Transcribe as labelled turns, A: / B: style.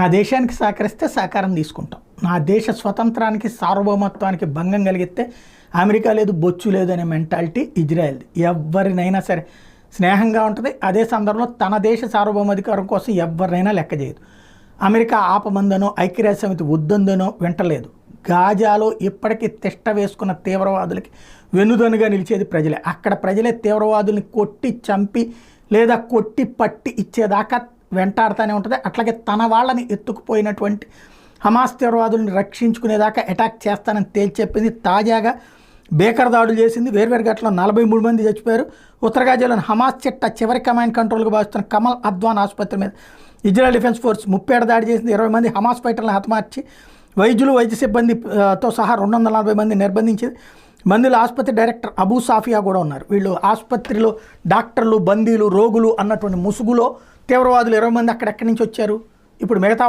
A: నా దేశానికి సహకరిస్తే సహకారం తీసుకుంటాం. నా దేశ స్వతంత్రానికి సార్వభౌమత్వానికి భంగం కలిగితే అమెరికా లేదు బొచ్చు లేదు అనే మెంటాలిటీ ఇజ్రాయెల్ది. ఎవరినైనా సరే స్నేహంగా ఉంటుంది. అదే సందర్భంలో తన దేశ సార్వభౌమాధికారం కోసం ఎవరినైనా లెక్క చేయదు. అమెరికా ఆపమందనో ఐక్యరాజ్య సమితి వద్దందనో వింటలేదు. గాజాలో ఇప్పటికీ తిష్ట వేసుకున్న తీవ్రవాదులకి వెనుదనుగా నిలిచేది ప్రజలే. అక్కడ ప్రజలే తీవ్రవాదుల్ని కొట్టి చంపి లేదా కొట్టి పట్టి ఇచ్చేదాకా వెంటాడుతూనే ఉంటుంది. అట్లాగే తన వాళ్ళని ఎత్తుకుపోయినటువంటి హమాస్ తీవ్రవాదుల్ని రక్షించుకునేదాకా అటాక్ చేస్తానని తేల్చెప్పింది తాజాగా బేకర్ దాడులు చేసింది. వేర్వేరు ఘటనలో నలభై మూడు మంది చచ్చిపోయారు. ఉత్తరగాజీలోని హమాస్ చిట్ట చివరి కమాండ్ కంట్రోల్గా భావిస్తున్న కమల్ అద్వాన్ ఆసుపత్రి మీద ఇజ్రాయల్ డిఫెన్స్ ఫోర్స్ ముప్పై దాడి చేసింది. ఇరవై మంది హమాస్ ఫైటర్లను హతమార్చి వైద్యులు వైద్య సిబ్బందితో సహా రెండు వందల నలభై మంది నిర్బంధించింది. మందుల ఆసుపత్రి డైరెక్టర్ అబూ సాఫియా కూడా ఉన్నారు. వీళ్ళు ఆసుపత్రిలో డాక్టర్లు బందీలు రోగులు అన్నటువంటి ముసుగులో తీవ్రవాదులు ఇరవై మంది అక్కడెక్కడి నుంచి వచ్చారు? ఇప్పుడు మిగతా